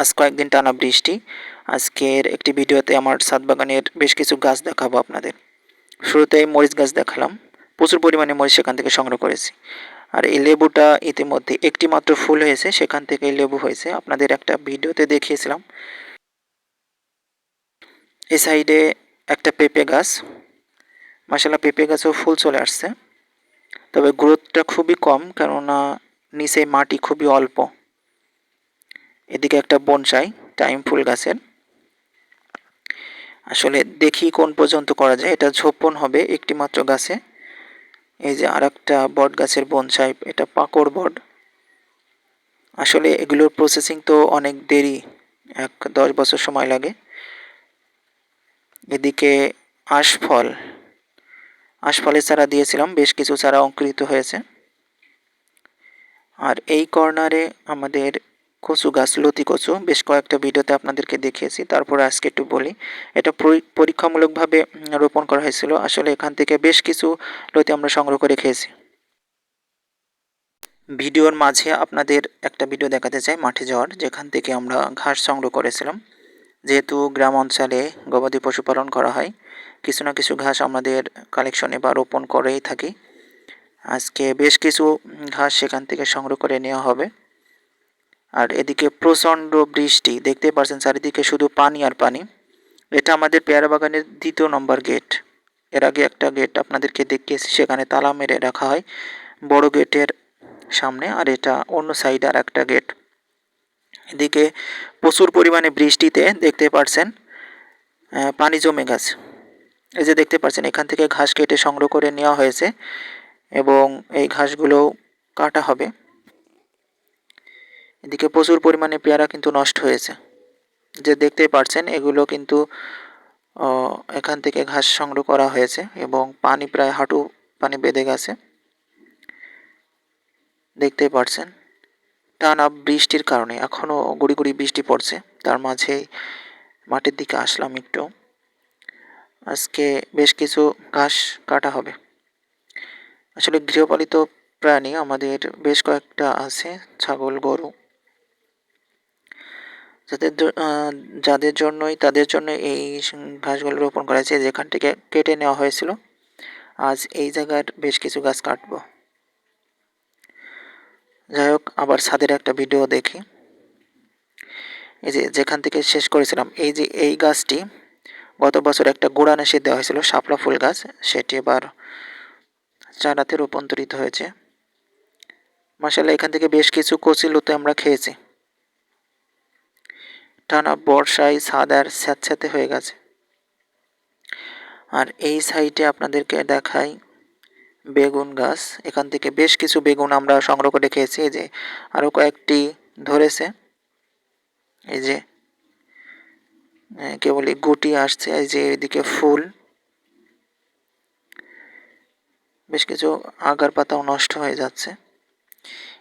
আজ কয়েকদিন টানা বৃষ্টি। আজকের একটি ভিডিওতে আমার ছাদ বাগানের বেশ কিছু গাছ দেখাবো আপনাদের। শুরুতে মরিচ গাছ দেখালাম। প্রচুর পরিমাণে মরিচ সেখান থেকে সংগ্রহ করেছি। আর এই লেবুটা ইতিমধ্যে একটি মাত্র ফুল হয়েছে, সেখান থেকে লেবু হয়েছে। আপনাদের একটা ভিডিওতে দেখিয়েছিলাম। এই সাইডে একটা পেঁপে গাছ। মাসালা পেঁপে গাছেও ফুল চলে আসছে। তবে গ্রোথটা খুবই কম, কেননা নিচে মাটি খুবই অল্প। এদিকে একটা বনসাই, টাইম ফুল গাছের। আসলে দেখি কোন পর্যন্ত করা যায়। এটা ঝোপন হবে একটি মাত্র গাছে। এই যে আর একটা বট গাছের বনসাই, এটা পাকড় বট। আসলে এগুলোর প্রসেসিং তো অনেক দেরি, এক দশ বছর সময় লাগে। এদিকে আশফল, আশফলের চারা দিয়েছিলাম, বেশ কিছু চারা অঙ্কুরিত হয়েছে। আর এই কর্নারে আমাদের কচু গাছ, লতি কচু বেশ কয়েকটা ভিডিওতে আপনাদেরকে দেখিয়েছি। তারপরে আজকে একটু বলি, এটা পরীক্ষামূলকভাবে রোপণ করা হয়েছিল। আসলে এখান থেকে বেশ কিছু লতি আমরা সংগ্রহ করে খেয়েছি। ভিডিওর মাঝে আপনাদের একটা ভিডিও দেখাতে চাই, মাঠে যাওয়ার, যেখান থেকে আমরা ঘাস সংগ্রহ করেছিলাম। যেহেতু গ্রাম অঞ্চলে গবাদি পশুপালন করা হয়, কিছু না কিছু ঘাস আমাদের কালেকশনে বা রোপণ করেই থাকি। আজকে বেশ কিছু ঘাস সেখান থেকে সংগ্রহ করে নেওয়া হবে। আর এদিকে প্রচণ্ড বৃষ্টি দেখতে পাচ্ছেন চারিদিকে শুধু পানি আর পানি। এটা আমাদের পেয়ারা বাগানের দ্বিতীয় নম্বর গেট। এর আগে একটা গেট আপনাদেরকে দেখিয়েছি, সেখানে তালা মেরে রাখা হয় বড় গেটের সামনে, আর এটা অন্য সাইডে আর একটা গেট। এদিকে প্রচুর পরিমাণে বৃষ্টিতে দেখতে পাচ্ছেন পানি জমে গেছে। এই যে দেখতে পাচ্ছেন এখান থেকে ঘাস কেটে সংগ্রহ করে নেওয়া হয়েছে এবং এই ঘাসগুলো কাটা হবে। এদিকে প্রচুর পরিমাণে পেয়ারা কিন্তু নষ্ট হয়েছে। যে দেখতেই পাচ্ছেন এগুলো কিন্তু এখান থেকে ঘাস সংগ্রহ করা হয়েছে এবং পানি প্রায় হাঁটু পানি বেঁধে গেছে। দেখতেই পাচ্ছেন টানা বৃষ্টির কারণে এখনও গুড়ি গুড়ি বৃষ্টি পড়ছে। তার মাঝেই মাটির দিকে আসলাম একটু। আজকে বেশ কিছু ঘাস কাটা হবে। আসলে গৃহপালিত প্রাণী আমাদের বেশ কয়েকটা আছে, ছাগল, গরু। যাদের যাদের জন্যই, তাদের জন্য এই ঘাসগুলো রোপণ করা হয়েছে। যেখান থেকে কেটে নেওয়া হয়েছিল, আজ এই জায়গার বেশ কিছু গাছ কাটব। যাই হোক, আবার ছাদের একটা ভিডিও দেখি। এই যে যেখান থেকে শেষ করেছিলাম, এই যে এই গাছটি গত বছর একটা গোড়া নেশে দেওয়া হয়েছিল, শাপলা ফুল গাছ। সেটি এবার চারাতে রূপান্তরিত হয়েছে। মাসাল্লাহ এখান থেকে বেশ কিছু কচি লুতে আমরা খেয়েছি। টানা বর্ষায় ছাদ স্যাঁতস্যাঁতে হয়ে গেছে। আর এই সাইডে আপনাদেরকে দেখাই বেগুন গাছ। এখান থেকে বেশ কিছু বেগুন আমরা সংগ্রহ করে খেয়েছি। এই যে আরও কয়েকটি ধরেছে। এই যে কেবল এই গুটি আসছে। এই যে এদিকে ফুল। বেশ কিছু আগার পাতাও নষ্ট হয়ে যাচ্ছে।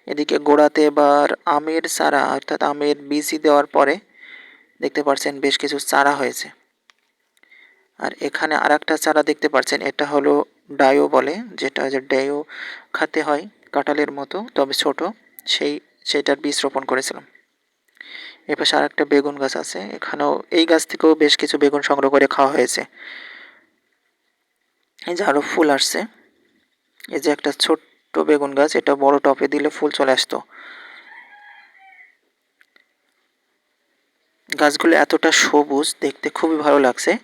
এদিকে গোড়াতে এবার আমের চারা, অর্থাৎ আমের বিচি দেওয়ার পরে দেখতে পাচ্ছেন বেশ কিছু চারা হয়েছে। আর এখানে আর একটা চারা দেখতে পাচ্ছেন এটা হলো ডায়ো বলে, যেটা যে ডায়ো খাতে হয় কাঁঠালের মতো, তবে ছোট, সেই সেটার বীজ রোপণ করেছিলাম। এপাশে আর একটা বেগুন গাছ আছে, এখানেও এই গাছ থেকেও বেশ কিছু বেগুন সংগ্রহ করে খাওয়া হয়েছে। এই যে আরও ফুল আসছে, এই যে একটা ছোট্ট বেগুন গাছ, এটা বড় টপে দিলে ফুল চলে আসতো। গাছগুলো এতটা সবুজ, দেখতে খুবই ভালো লাগছে।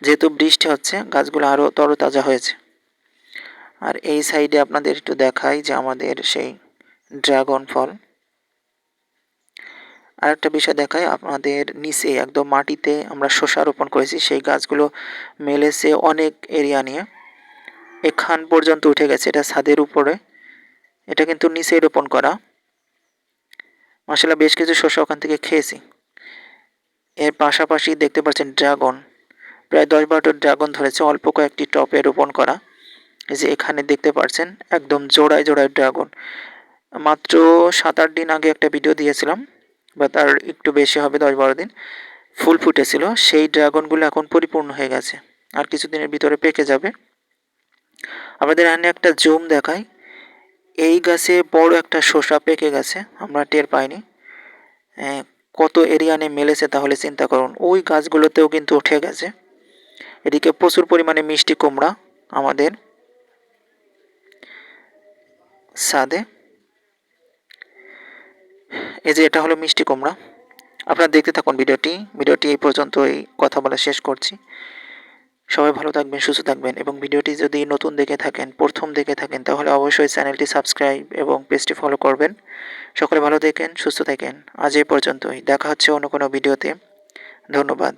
যেহেতু বৃষ্টি হচ্ছে, গাছগুলো আরও তরতাজা হয়েছে। আর এই সাইডে আপনাদের একটু দেখাই যে আমাদের সেই ড্রাগন ফল। আর একটা বিষয় দেখাই, আপনাদের নিচে একদম মাটিতে আমরা শসা রোপণ করেছি, সেই গাছগুলো মেলেছে অনেক এরিয়া নিয়ে। এখান পর্যন্ত উঠে গেছে, এটা ছাদের উপরে। এটা কিন্তু নিচেই রোপণ করা। মশলা বেশ কিছু শসা ওখান থেকে খেয়েছি। এর পাশাপাশি দেখতে পাচ্ছেন ড্রাগন। প্রায় দশ বারোটা ড্রাগন ধরেছে, অল্প কয়েকটি টপে রোপণ করা। যে এখানে দেখতে পাচ্ছেন, একদম জোড়ায় জোড়ায় ড্রাগন। মাত্র সাত আট দিন আগে একটা ভিডিও দিয়েছিলাম, বা তার একটু বেশি হবে, দশ বারো দিন। ফুল ফুটেছিল, সেই ড্রাগনগুলো এখন পরিপূর্ণ হয়ে গেছে। আর কিছুদিনের ভিতরে পেকে যাবে। আমাদের এখানে একটা জুম দেখায় এই গাছে বড় একটা শসা পেকে গেছে, আমরা টের পাইনি। কত এরিয়ানে মেলেছে তাহলে চিন্তা করুন। ওই গাছগুলোতেও কিন্তু উঠে গেছে। এদিকে প্রচুর পরিমাণে মিষ্টি কুমড়া আমাদের সাদে। এই যে এটা হলো মিষ্টি কুমড়া। আপনারা দেখতে থাকুন ভিডিওটি। ভিডিওটি এই পর্যন্ত এই কথা বলা শেষ করছি। সবাই ভালো থাকবেন, সুস্থ থাকবেন এবং ভিডিওটি যদি নতুন দেখে থাকেন, প্রথম দেখে থাকেন, তাহলে অবশ্যই চ্যানেলটি সাবস্ক্রাইব এবং পেজটি ফলো করবেন। সকলে ভালো থাকেন সুস্থ থাকেন। আজ এই পর্যন্তই। দেখা হচ্ছে অন্য কোনো ভিডিওতে। ধন্যবাদ।